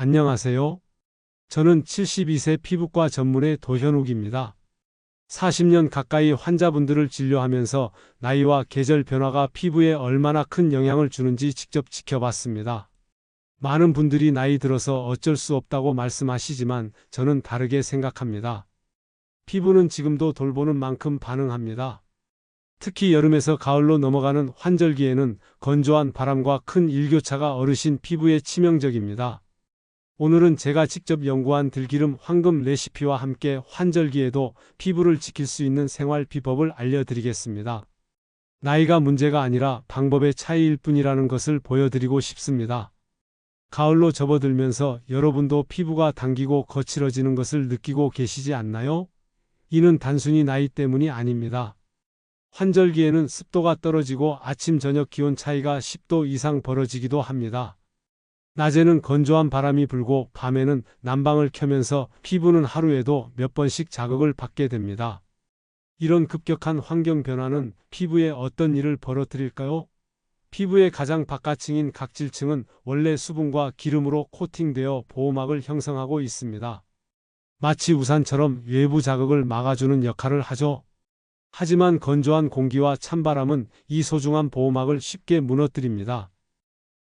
안녕하세요. 저는 72세 피부과 전문의 도현욱입니다. 40년 가까이 환자분들을 진료하면서 나이와 계절 변화가 피부에 얼마나 큰 영향을 주는지 직접 지켜봤습니다. 많은 분들이 나이 들어서 어쩔 수 없다고 말씀하시지만 저는 다르게 생각합니다. 피부는 지금도 돌보는 만큼 반응합니다. 특히 여름에서 가을로 넘어가는 환절기에는 건조한 바람과 큰 일교차가 어르신 피부에 치명적입니다. 오늘은 제가 직접 연구한 들기름 황금 레시피와 함께 환절기에도 피부를 지킬 수 있는 생활 비법을 알려드리겠습니다. 나이가 문제가 아니라 방법의 차이일 뿐이라는 것을 보여드리고 싶습니다. 가을로 접어들면서 여러분도 피부가 당기고 거칠어지는 것을 느끼고 계시지 않나요? 이는 단순히 나이 때문이 아닙니다. 환절기에는 습도가 떨어지고 아침 저녁 기온 차이가 10도 이상 벌어지기도 합니다. 낮에는 건조한 바람이 불고 밤에는 난방을 켜면서 피부는 하루에도 몇 번씩 자극을 받게 됩니다. 이런 급격한 환경 변화는 피부에 어떤 일을 벌어뜨릴까요? 피부의 가장 바깥층인 각질층은 원래 수분과 기름으로 코팅되어 보호막을 형성하고 있습니다. 마치 우산처럼 외부 자극을 막아주는 역할을 하죠. 하지만 건조한 공기와 찬바람은 이 소중한 보호막을 쉽게 무너뜨립니다.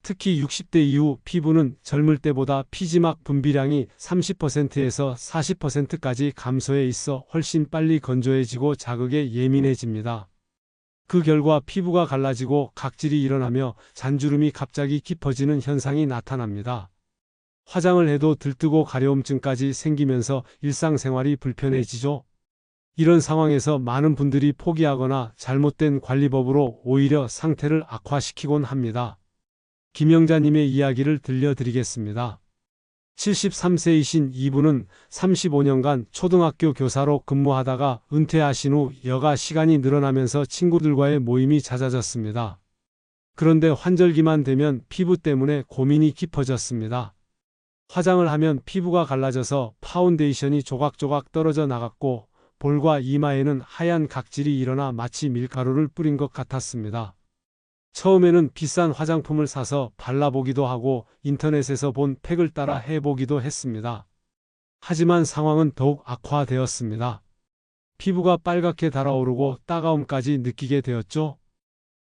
특히 60대 이후 피부는 젊을 때보다 피지막 분비량이 30%에서 40%까지 감소해 있어 훨씬 빨리 건조해지고 자극에 예민해집니다. 그 결과 피부가 갈라지고 각질이 일어나며 잔주름이 갑자기 깊어지는 현상이 나타납니다. 화장을 해도 들뜨고 가려움증까지 생기면서 일상생활이 불편해지죠. 이런 상황에서 많은 분들이 포기하거나 잘못된 관리법으로 오히려 상태를 악화시키곤 합니다. 김영자님의 이야기를 들려드리겠습니다. 73세이신 이분은 35년간 초등학교 교사로 근무하다가 은퇴하신 후 여가 시간이 늘어나면서 친구들과의 모임이 잦아졌습니다. 그런데 환절기만 되면 피부 때문에 고민이 깊어졌습니다. 화장을 하면 피부가 갈라져서 파운데이션이 조각조각 떨어져 나갔고 볼과 이마에는 하얀 각질이 일어나 마치 밀가루를 뿌린 것 같았습니다. 처음에는 비싼 화장품을 사서 발라보기도 하고 인터넷에서 본 팩을 따라 해보기도 했습니다. 하지만 상황은 더욱 악화되었습니다. 피부가 빨갛게 달아오르고 따가움까지 느끼게 되었죠.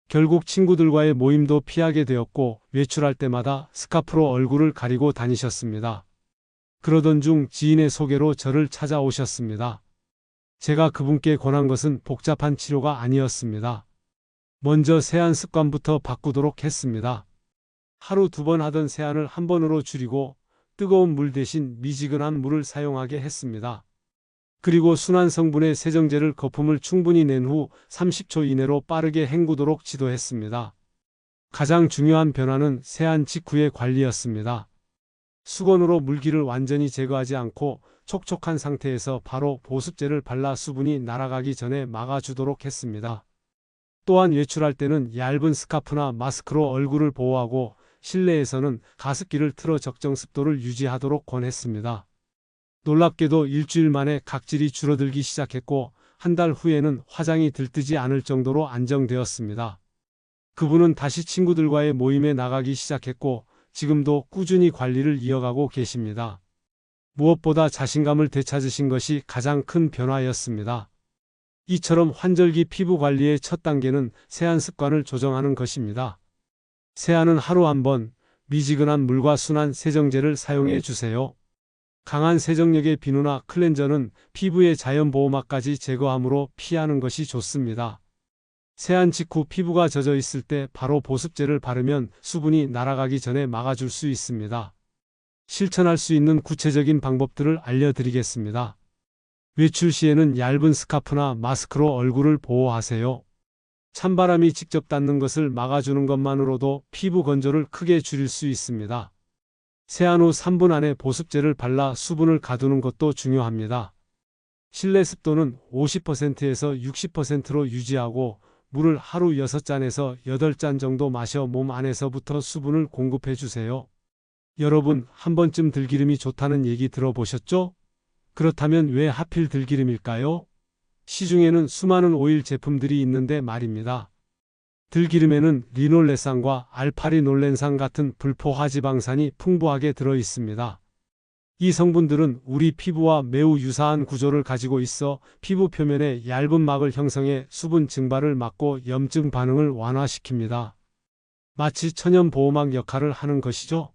결국 친구들과의 모임도 피하게 되었고 외출할 때마다 스카프로 얼굴을 가리고 다니셨습니다. 그러던 중 지인의 소개로 저를 찾아오셨습니다. 제가 그분께 권한 것은 복잡한 치료가 아니었습니다. 먼저 세안 습관부터 바꾸도록 했습니다. 하루 두 번 하던 세안을 한 번으로 줄이고 뜨거운 물 대신 미지근한 물을 사용하게 했습니다. 그리고 순한 성분의 세정제를 거품을 충분히 낸 후 30초 이내로 빠르게 헹구도록 지도했습니다. 가장 중요한 변화는 세안 직후의 관리였습니다. 수건으로 물기를 완전히 제거하지 않고 촉촉한 상태에서 바로 보습제를 발라 수분이 날아가기 전에 막아주도록 했습니다. 또한 외출할 때는 얇은 스카프나 마스크로 얼굴을 보호하고 실내에서는 가습기를 틀어 적정 습도를 유지하도록 권했습니다. 놀랍게도 일주일 만에 각질이 줄어들기 시작했고 한 달 후에는 화장이 들뜨지 않을 정도로 안정되었습니다. 그분은 다시 친구들과의 모임에 나가기 시작했고 지금도 꾸준히 관리를 이어가고 계십니다. 무엇보다 자신감을 되찾으신 것이 가장 큰 변화였습니다. 이처럼 환절기 피부 관리의 첫 단계는 세안 습관을 조정하는 것입니다. 세안은 하루 한 번 미지근한 물과 순한 세정제를 사용해 주세요. 강한 세정력의 비누나 클렌저는 피부의 자연 보호막까지 제거하므로 피하는 것이 좋습니다. 세안 직후 피부가 젖어 있을 때 바로 보습제를 바르면 수분이 날아가기 전에 막아줄 수 있습니다. 실천할 수 있는 구체적인 방법들을 알려드리겠습니다. 외출 시에는 얇은 스카프나 마스크로 얼굴을 보호하세요. 찬바람이 직접 닿는 것을 막아주는 것만으로도 피부 건조를 크게 줄일 수 있습니다. 세안 후 3분 안에 보습제를 발라 수분을 가두는 것도 중요합니다. 실내 습도는 50%에서 60%로 유지하고 물을 하루 6잔에서 8잔 정도 마셔 몸 안에서부터 수분을 공급해 주세요. 여러분, 한 번쯤 들기름이 좋다는 얘기 들어보셨죠? 그렇다면 왜 하필 들기름일까요? 시중에는 수많은 오일 제품들이 있는데 말입니다. 들기름에는 리놀레산과 알파리놀렌산 같은 불포화 지방산이 풍부하게 들어 있습니다. 이 성분들은 우리 피부와 매우 유사한 구조를 가지고 있어 피부 표면에 얇은 막을 형성해 수분 증발을 막고 염증 반응을 완화시킵니다. 마치 천연 보호막 역할을 하는 것이죠.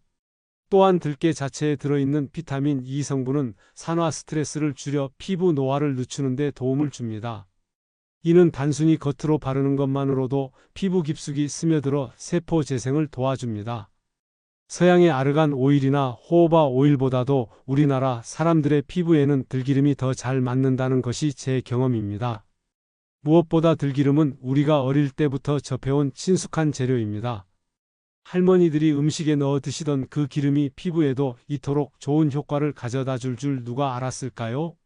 또한 들깨 자체에 들어있는 비타민 E 성분은 산화 스트레스를 줄여 피부 노화를 늦추는 데 도움을 줍니다. 이는 단순히 겉으로 바르는 것만으로도 피부 깊숙이 스며들어 세포 재생을 도와줍니다. 서양의 아르간 오일이나 호호바 오일보다도 우리나라 사람들의 피부에는 들기름이 더 잘 맞는다는 것이 제 경험입니다. 무엇보다 들기름은 우리가 어릴 때부터 접해온 친숙한 재료입니다. 할머니들이 음식에 넣어 드시던 그 기름이 피부에도 이토록 좋은 효과를 가져다 줄 줄 누가 알았을까요?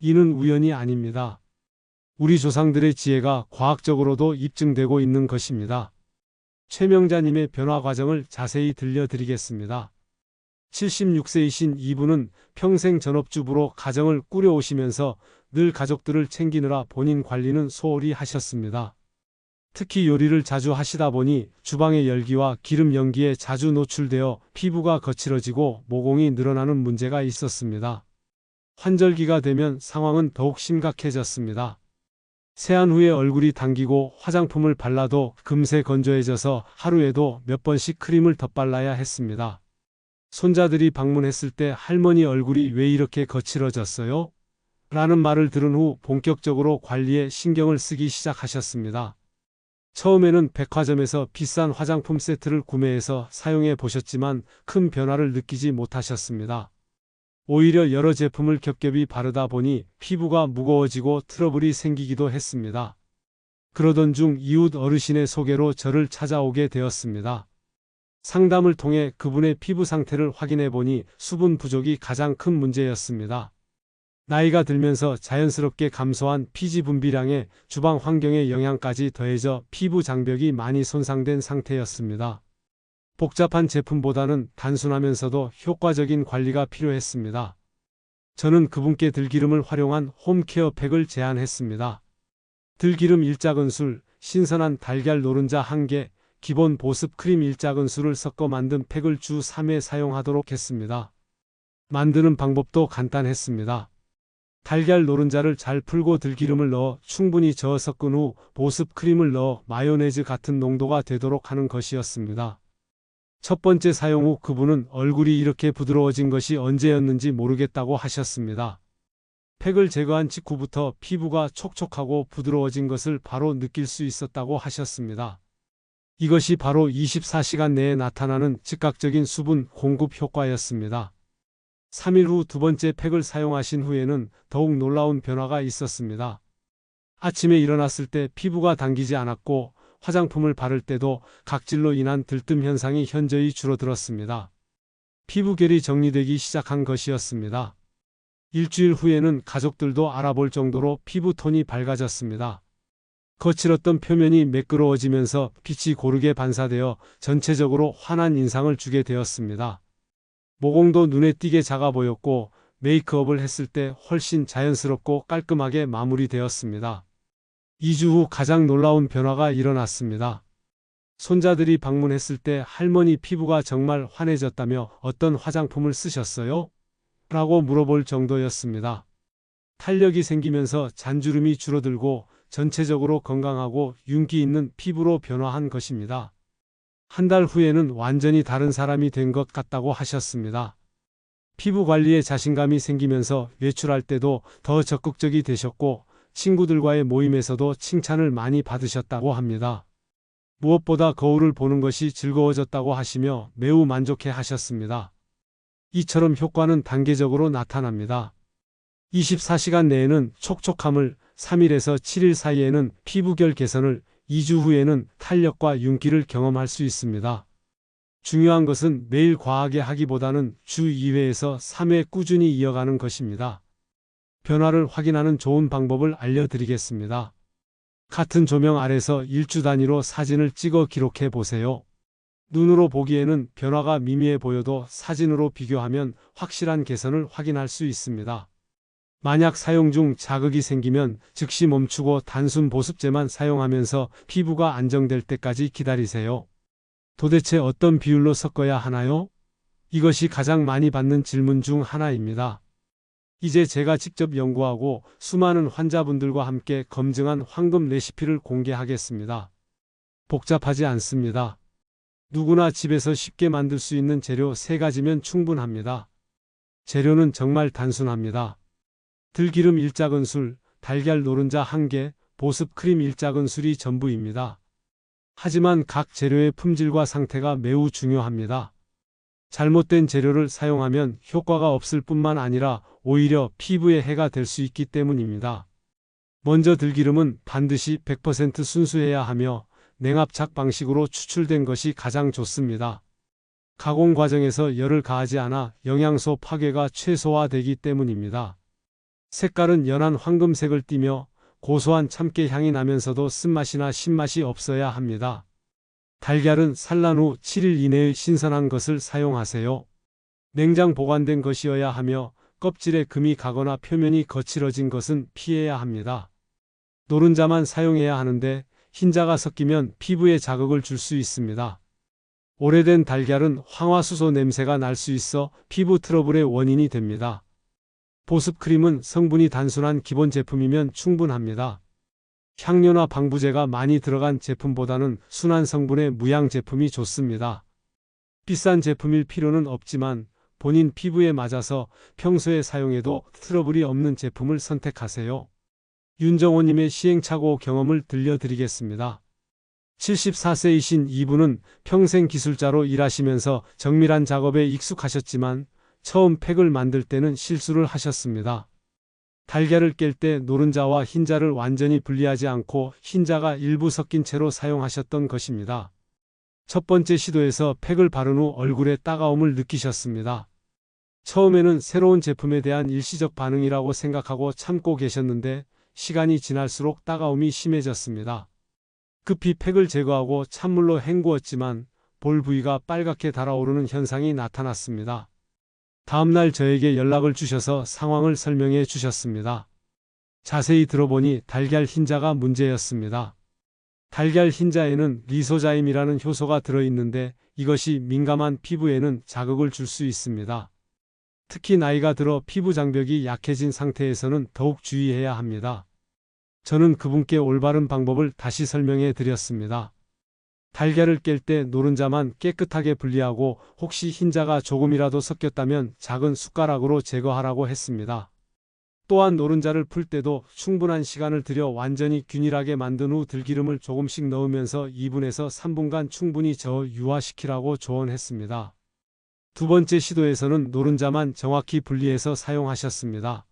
이는 우연이 아닙니다. 우리 조상들의 지혜가 과학적으로도 입증되고 있는 것입니다. 최명자님의 변화 과정을 자세히 들려드리겠습니다. 76세이신 이분은 평생 전업주부로 가정을 꾸려오시면서 늘 가족들을 챙기느라 본인 관리는 소홀히 하셨습니다. 특히 요리를 자주 하시다 보니 주방의 열기와 기름 연기에 자주 노출되어 피부가 거칠어지고 모공이 늘어나는 문제가 있었습니다. 환절기가 되면 상황은 더욱 심각해졌습니다. 세안 후에 얼굴이 당기고 화장품을 발라도 금세 건조해져서 하루에도 몇 번씩 크림을 덧발라야 했습니다. 손자들이 방문했을 때 할머니 얼굴이 왜 이렇게 거칠어졌어요? 라는 말을 들은 후 본격적으로 관리에 신경을 쓰기 시작하셨습니다. 처음에는 백화점에서 비싼 화장품 세트를 구매해서 사용해 보셨지만 큰 변화를 느끼지 못하셨습니다. 오히려 여러 제품을 겹겹이 바르다 보니 피부가 무거워지고 트러블이 생기기도 했습니다. 그러던 중 이웃 어르신의 소개로 저를 찾아오게 되었습니다. 상담을 통해 그분의 피부 상태를 확인해 보니 수분 부족이 가장 큰 문제였습니다. 나이가 들면서 자연스럽게 감소한 피지 분비량에 주방 환경의 영향까지 더해져 피부 장벽이 많이 손상된 상태였습니다. 복잡한 제품보다는 단순하면서도 효과적인 관리가 필요했습니다. 저는 그분께 들기름을 활용한 홈케어 팩을 제안했습니다. 들기름 일작은술, 신선한 달걀 노른자 1개, 기본 보습 크림 일작은술을 섞어 만든 팩을 주 3회 사용하도록 했습니다. 만드는 방법도 간단했습니다. 달걀 노른자를 잘 풀고 들기름을 넣어 충분히 저어 섞은 후 보습 크림을 넣어 마요네즈 같은 농도가 되도록 하는 것이었습니다. 첫 번째 사용 후 그분은 얼굴이 이렇게 부드러워진 것이 언제였는지 모르겠다고 하셨습니다. 팩을 제거한 직후부터 피부가 촉촉하고 부드러워진 것을 바로 느낄 수 있었다고 하셨습니다. 이것이 바로 24시간 내에 나타나는 즉각적인 수분 공급 효과였습니다. 3일 후 두 번째 팩을 사용하신 후에는 더욱 놀라운 변화가 있었습니다. 아침에 일어났을 때 피부가 당기지 않았고 화장품을 바를 때도 각질로 인한 들뜸 현상이 현저히 줄어들었습니다. 피부결이 정리되기 시작한 것이었습니다. 일주일 후에는 가족들도 알아볼 정도로 피부톤이 밝아졌습니다. 거칠었던 표면이 매끄러워지면서 빛이 고르게 반사되어 전체적으로 환한 인상을 주게 되었습니다. 모공도 눈에 띄게 작아 보였고 메이크업을 했을 때 훨씬 자연스럽고 깔끔하게 마무리되었습니다. 2주 후 가장 놀라운 변화가 일어났습니다. 손자들이 방문했을 때 할머니 피부가 정말 환해졌다며 어떤 화장품을 쓰셨어요? 라고 물어볼 정도였습니다. 탄력이 생기면서 잔주름이 줄어들고 전체적으로 건강하고 윤기 있는 피부로 변화한 것입니다. 한 달 후에는 완전히 다른 사람이 된 것 같다고 하셨습니다. 피부 관리에 자신감이 생기면서 외출할 때도 더 적극적이 되셨고 친구들과의 모임에서도 칭찬을 많이 받으셨다고 합니다. 무엇보다 거울을 보는 것이 즐거워졌다고 하시며 매우 만족해 하셨습니다. 이처럼 효과는 단계적으로 나타납니다. 24시간 내에는 촉촉함을, 3일에서 7일 사이에는 피부결 개선을, 2주 후에는 탄력과 윤기를 경험할 수 있습니다. 중요한 것은 매일 과하게 하기보다는 주 2회에서 3회 꾸준히 이어가는 것입니다. 변화를 확인하는 좋은 방법을 알려드리겠습니다. 같은 조명 아래서 일주 단위로 사진을 찍어 기록해 보세요. 눈으로 보기에는 변화가 미미해 보여도 사진으로 비교하면 확실한 개선을 확인할 수 있습니다. 만약 사용 중 자극이 생기면 즉시 멈추고 단순 보습제만 사용하면서 피부가 안정될 때까지 기다리세요. 도대체 어떤 비율로 섞어야 하나요? 이것이 가장 많이 받는 질문 중 하나입니다. 이제 제가 직접 연구하고 수많은 환자분들과 함께 검증한 황금 레시피를 공개하겠습니다. 복잡하지 않습니다. 누구나 집에서 쉽게 만들 수 있는 재료 세 가지면 충분합니다. 재료는 정말 단순합니다. 들기름 1작은술, 달걀 노른자 1개, 보습 크림 1작은술이 전부입니다. 하지만 각 재료의 품질과 상태가 매우 중요합니다. 잘못된 재료를 사용하면 효과가 없을 뿐만 아니라 오히려 피부에 해가 될 수 있기 때문입니다. 먼저 들기름은 반드시 100% 순수해야 하며 냉압착 방식으로 추출된 것이 가장 좋습니다. 가공 과정에서 열을 가하지 않아 영양소 파괴가 최소화되기 때문입니다. 색깔은 연한 황금색을 띠며 고소한 참깨 향이 나면서도 쓴맛이나 신맛이 없어야 합니다. 달걀은 산란 후 7일 이내의 신선한 것을 사용하세요. 냉장 보관된 것이어야 하며 껍질에 금이 가거나 표면이 거칠어진 것은 피해야 합니다. 노른자만 사용해야 하는데 흰자가 섞이면 피부에 자극을 줄 수 있습니다. 오래된 달걀은 황화수소 냄새가 날 수 있어 피부 트러블의 원인이 됩니다. 보습 크림은 성분이 단순한 기본 제품이면 충분합니다. 향료나 방부제가 많이 들어간 제품보다는 순한 성분의 무향 제품이 좋습니다. 비싼 제품일 필요는 없지만 본인 피부에 맞아서 평소에 사용해도 트러블이 없는 제품을 선택하세요. 윤정호님의 시행착오 경험을 들려드리겠습니다. 74세이신 이분은 평생 기술자로 일하시면서 정밀한 작업에 익숙하셨지만 처음 팩을 만들 때는 실수를 하셨습니다. 달걀을 깰 때 노른자와 흰자를 완전히 분리하지 않고 흰자가 일부 섞인 채로 사용하셨던 것입니다. 첫 번째 시도에서 팩을 바른 후 얼굴에 따가움을 느끼셨습니다. 처음에는 새로운 제품에 대한 일시적 반응이라고 생각하고 참고 계셨는데 시간이 지날수록 따가움이 심해졌습니다. 급히 팩을 제거하고 찬물로 헹구었지만 볼 부위가 빨갛게 달아오르는 현상이 나타났습니다. 다음날 저에게 연락을 주셔서 상황을 설명해 주셨습니다. 자세히 들어보니 달걀 흰자가 문제였습니다. 달걀 흰자에는 리소자임이라는 효소가 들어있는데 이것이 민감한 피부에는 자극을 줄 수 있습니다. 특히 나이가 들어 피부 장벽이 약해진 상태에서는 더욱 주의해야 합니다. 저는 그분께 올바른 방법을 다시 설명해 드렸습니다. 달걀을 깰 때 노른자만 깨끗하게 분리하고 혹시 흰자가 조금이라도 섞였다면 작은 숟가락으로 제거하라고 했습니다. 또한 노른자를 풀 때도 충분한 시간을 들여 완전히 균일하게 만든 후 들기름을 조금씩 넣으면서 2분에서 3분간 충분히 저어 유화시키라고 조언했습니다. 두 번째 시도에서는 노른자만 정확히 분리해서 사용하셨습니다.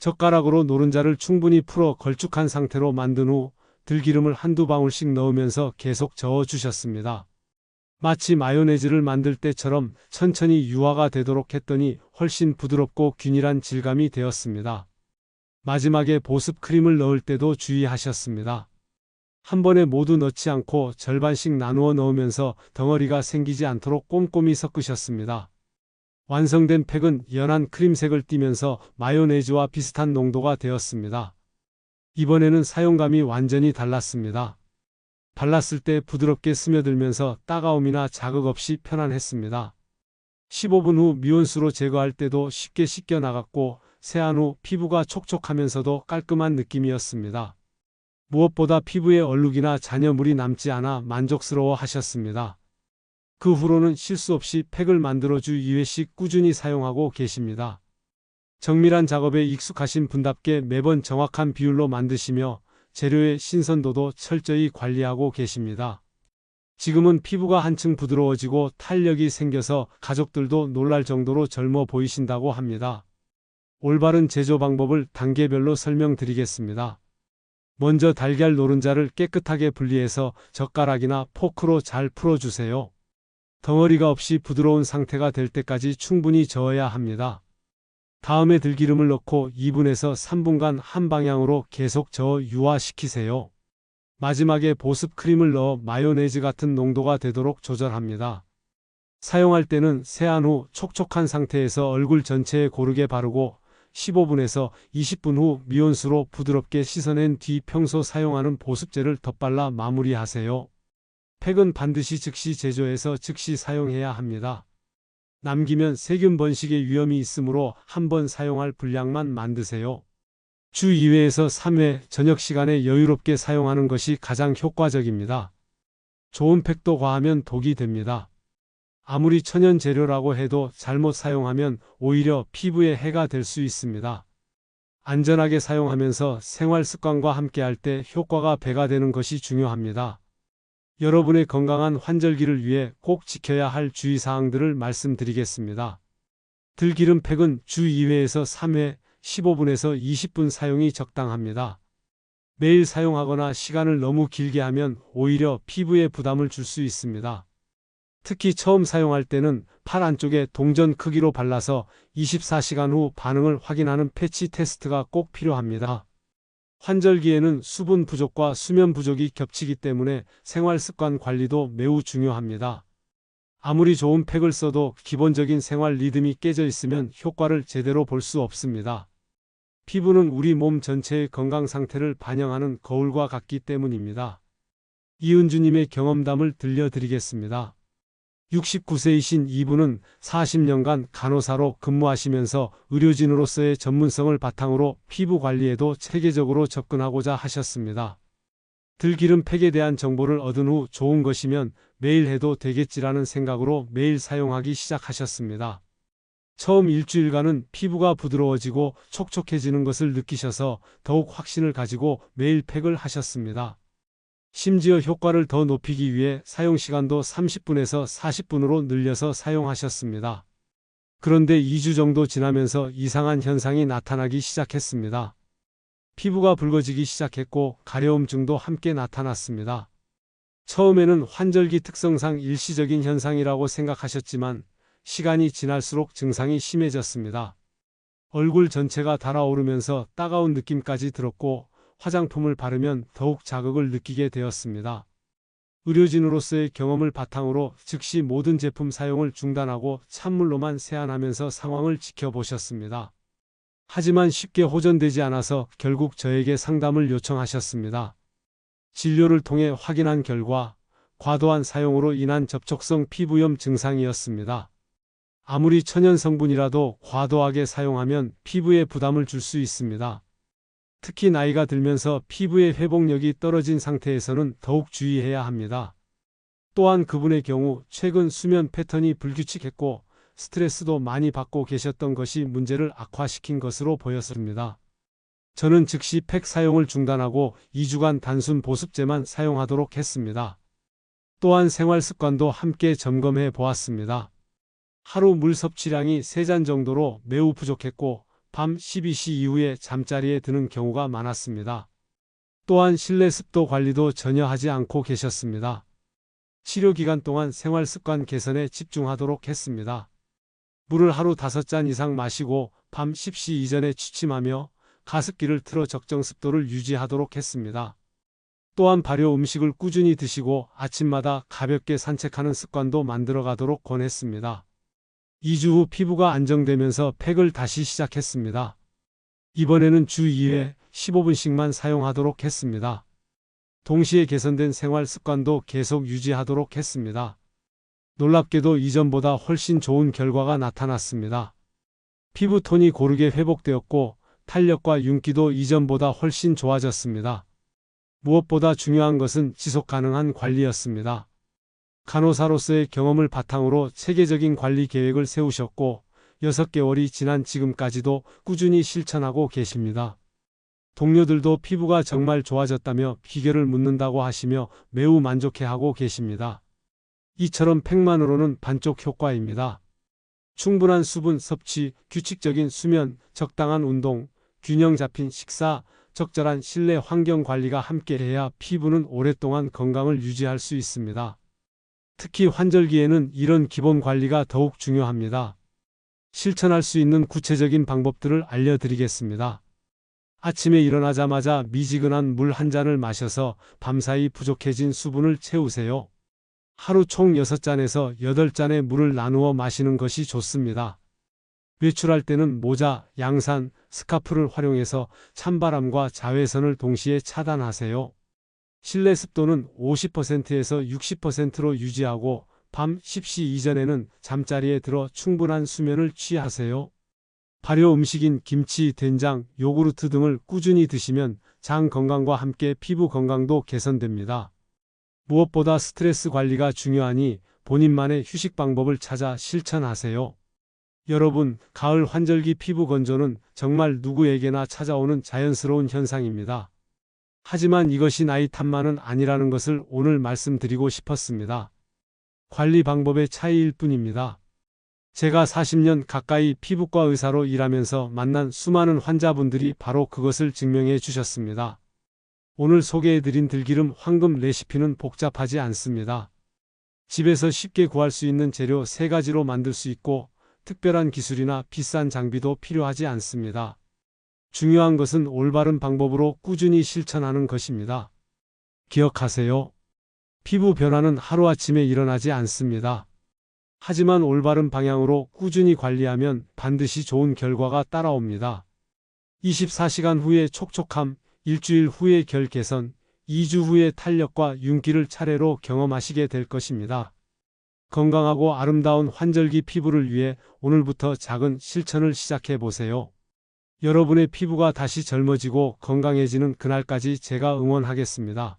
젓가락으로 노른자를 충분히 풀어 걸쭉한 상태로 만든 후 들기름을 한두 방울씩 넣으면서 계속 저어 주셨습니다. 마치 마요네즈를 만들 때처럼 천천히 유화가 되도록 했더니 훨씬 부드럽고 균일한 질감이 되었습니다. 마지막에 보습 크림을 넣을 때도 주의하셨습니다. 한 번에 모두 넣지 않고 절반씩 나누어 넣으면서 덩어리가 생기지 않도록 꼼꼼히 섞으셨습니다. 완성된 팩은 연한 크림색을 띠면서 마요네즈와 비슷한 농도가 되었습니다. 이번에는 사용감이 완전히 달랐습니다. 발랐을 때 부드럽게 스며들면서 따가움이나 자극 없이 편안했습니다. 15분 후 미온수로 제거할 때도 쉽게 씻겨 나갔고 세안 후 피부가 촉촉하면서도 깔끔한 느낌이었습니다. 무엇보다 피부에 얼룩이나 잔여물이 남지 않아 만족스러워 하셨습니다. 그 후로는 실수 없이 팩을 만들어 주 2회씩 꾸준히 사용하고 계십니다. 정밀한 작업에 익숙하신 분답게 매번 정확한 비율로 만드시며 재료의 신선도도 철저히 관리하고 계십니다. 지금은 피부가 한층 부드러워지고 탄력이 생겨서 가족들도 놀랄 정도로 젊어 보이신다고 합니다. 올바른 제조 방법을 단계별로 설명드리겠습니다. 먼저 달걀 노른자를 깨끗하게 분리해서 젓가락이나 포크로 잘 풀어주세요. 덩어리가 없이 부드러운 상태가 될 때까지 충분히 저어야 합니다. 다음에 들기름을 넣고 2분에서 3분간 한 방향으로 계속 저어 유화시키세요. 마지막에 보습 크림을 넣어 마요네즈 같은 농도가 되도록 조절합니다. 사용할 때는 세안 후 촉촉한 상태에서 얼굴 전체에 고르게 바르고 15분에서 20분 후 미온수로 부드럽게 씻어낸 뒤 평소 사용하는 보습제를 덧발라 마무리하세요. 팩은 반드시 즉시 제조해서 즉시 사용해야 합니다. 남기면 세균 번식의 위험이 있으므로 한 번 사용할 분량만 만드세요. 주 2회에서 3회 저녁 시간에 여유롭게 사용하는 것이 가장 효과적입니다. 좋은 팩도 과하면 독이 됩니다. 아무리 천연 재료라고 해도 잘못 사용하면 오히려 피부에 해가 될 수 있습니다. 안전하게 사용하면서 생활 습관과 함께 할 때 효과가 배가 되는 것이 중요합니다. 여러분의 건강한 환절기를 위해 꼭 지켜야 할 주의사항들을 말씀드리겠습니다. 들기름 팩은 주 2회에서 3회 15분에서 20분 사용이 적당합니다. 매일 사용하거나 시간을 너무 길게 하면 오히려 피부에 부담을 줄 수 있습니다. 특히 처음 사용할 때는 팔 안쪽에 동전 크기로 발라서 24시간 후 반응을 확인하는 패치 테스트가 꼭 필요합니다. 환절기에는 수분 부족과 수면 부족이 겹치기 때문에 생활 습관 관리도 매우 중요합니다. 아무리 좋은 팩을 써도 기본적인 생활 리듬이 깨져 있으면 효과를 제대로 볼 수 없습니다. 피부는 우리 몸 전체의 건강 상태를 반영하는 거울과 같기 때문입니다. 이은주님의 경험담을 들려드리겠습니다. 69세이신 이분은 40년간 간호사로 근무하시면서 의료진으로서의 전문성을 바탕으로 피부 관리에도 체계적으로 접근하고자 하셨습니다. 들기름 팩에 대한 정보를 얻은 후 좋은 것이면 매일 해도 되겠지라는 생각으로 매일 사용하기 시작하셨습니다. 처음 일주일간은 피부가 부드러워지고 촉촉해지는 것을 느끼셔서 더욱 확신을 가지고 매일 팩을 하셨습니다. 심지어 효과를 더 높이기 위해 사용 시간도 30분에서 40분으로 늘려서 사용하셨습니다. 그런데 2주 정도 지나면서 이상한 현상이 나타나기 시작했습니다. 피부가 붉어지기 시작했고 가려움증도 함께 나타났습니다. 처음에는 환절기 특성상 일시적인 현상이라고 생각하셨지만 시간이 지날수록 증상이 심해졌습니다. 얼굴 전체가 달아오르면서 따가운 느낌까지 들었고 화장품을 바르면 더욱 자극을 느끼게 되었습니다. 의료진으로서의 경험을 바탕으로 즉시 모든 제품 사용을 중단하고 찬물로만 세안하면서 상황을 지켜보셨습니다. 하지만 쉽게 호전되지 않아서 결국 저에게 상담을 요청하셨습니다. 진료를 통해 확인한 결과 과도한 사용으로 인한 접촉성 피부염 증상이었습니다. 아무리 천연 성분이라도 과도하게 사용하면 피부에 부담을 줄 수 있습니다. 특히 나이가 들면서 피부의 회복력이 떨어진 상태에서는 더욱 주의해야 합니다. 또한 그분의 경우 최근 수면 패턴이 불규칙했고 스트레스도 많이 받고 계셨던 것이 문제를 악화시킨 것으로 보였습니다. 저는 즉시 팩 사용을 중단하고 2주간 단순 보습제만 사용하도록 했습니다. 또한 생활 습관도 함께 점검해 보았습니다. 하루 물 섭취량이 3잔 정도로 매우 부족했고 밤 12시 이후에 잠자리에 드는 경우가 많았습니다. 또한 실내 습도 관리도 전혀 하지 않고 계셨습니다. 치료 기간 동안 생활 습관 개선에 집중하도록 했습니다. 물을 하루 5잔 이상 마시고 밤 10시 이전에 취침하며 가습기를 틀어 적정 습도를 유지하도록 했습니다. 또한 발효 음식을 꾸준히 드시고 아침마다 가볍게 산책하는 습관도 만들어 가도록 권했습니다. 2주 후 피부가 안정되면서 팩을 다시 시작했습니다. 이번에는 주 2회 15분씩만 사용하도록 했습니다. 동시에 개선된 생활 습관도 계속 유지하도록 했습니다. 놀랍게도 이전보다 훨씬 좋은 결과가 나타났습니다. 피부 톤이 고르게 회복되었고 탄력과 윤기도 이전보다 훨씬 좋아졌습니다. 무엇보다 중요한 것은 지속 가능한 관리였습니다. 간호사로서의 경험을 바탕으로 체계적인 관리 계획을 세우셨고 6개월이 지난 지금까지도 꾸준히 실천하고 계십니다. 동료들도 피부가 정말 좋아졌다며 비결을 묻는다고 하시며 매우 만족해하고 계십니다. 이처럼 팩만으로는 반쪽 효과입니다. 충분한 수분 섭취, 규칙적인 수면, 적당한 운동, 균형 잡힌 식사, 적절한 실내 환경 관리가 함께해야 피부는 오랫동안 건강을 유지할 수 있습니다. 특히 환절기에는 이런 기본 관리가 더욱 중요합니다. 실천할 수 있는 구체적인 방법들을 알려드리겠습니다. 아침에 일어나자마자 미지근한 물 한 잔을 마셔서 밤사이 부족해진 수분을 채우세요. 하루 총 6잔에서 8잔의 물을 나누어 마시는 것이 좋습니다. 외출할 때는 모자, 양산, 스카프를 활용해서 찬바람과 자외선을 동시에 차단하세요. 실내 습도는 50%에서 60%로 유지하고 밤 10시 이전에는 잠자리에 들어 충분한 수면을 취하세요. 발효 음식인 김치, 된장, 요구르트 등을 꾸준히 드시면 장 건강과 함께 피부 건강도 개선됩니다. 무엇보다 스트레스 관리가 중요하니 본인만의 휴식 방법을 찾아 실천하세요. 여러분, 가을 환절기 피부 건조는 정말 누구에게나 찾아오는 자연스러운 현상입니다. 하지만 이것이 나이 탓만은 아니라는 것을 오늘 말씀드리고 싶었습니다. 관리 방법의 차이일 뿐입니다. 제가 40년 가까이 피부과 의사로 일하면서 만난 수많은 환자분들이 바로 그것을 증명해 주셨습니다. 오늘 소개해드린 들기름 황금 레시피는 복잡하지 않습니다. 집에서 쉽게 구할 수 있는 재료 3가지로 만들 수 있고 특별한 기술이나 비싼 장비도 필요하지 않습니다. 중요한 것은 올바른 방법으로 꾸준히 실천하는 것입니다. 기억하세요. 피부 변화는 하루아침에 일어나지 않습니다. 하지만 올바른 방향으로 꾸준히 관리하면 반드시 좋은 결과가 따라옵니다. 24시간 후에 촉촉함, 일주일 후에 결 개선, 2주 후에 탄력과 윤기를 차례로 경험하시게 될 것입니다. 건강하고 아름다운 환절기 피부를 위해 오늘부터 작은 실천을 시작해 보세요. 여러분의 피부가 다시 젊어지고 건강해지는 그날까지 제가 응원하겠습니다.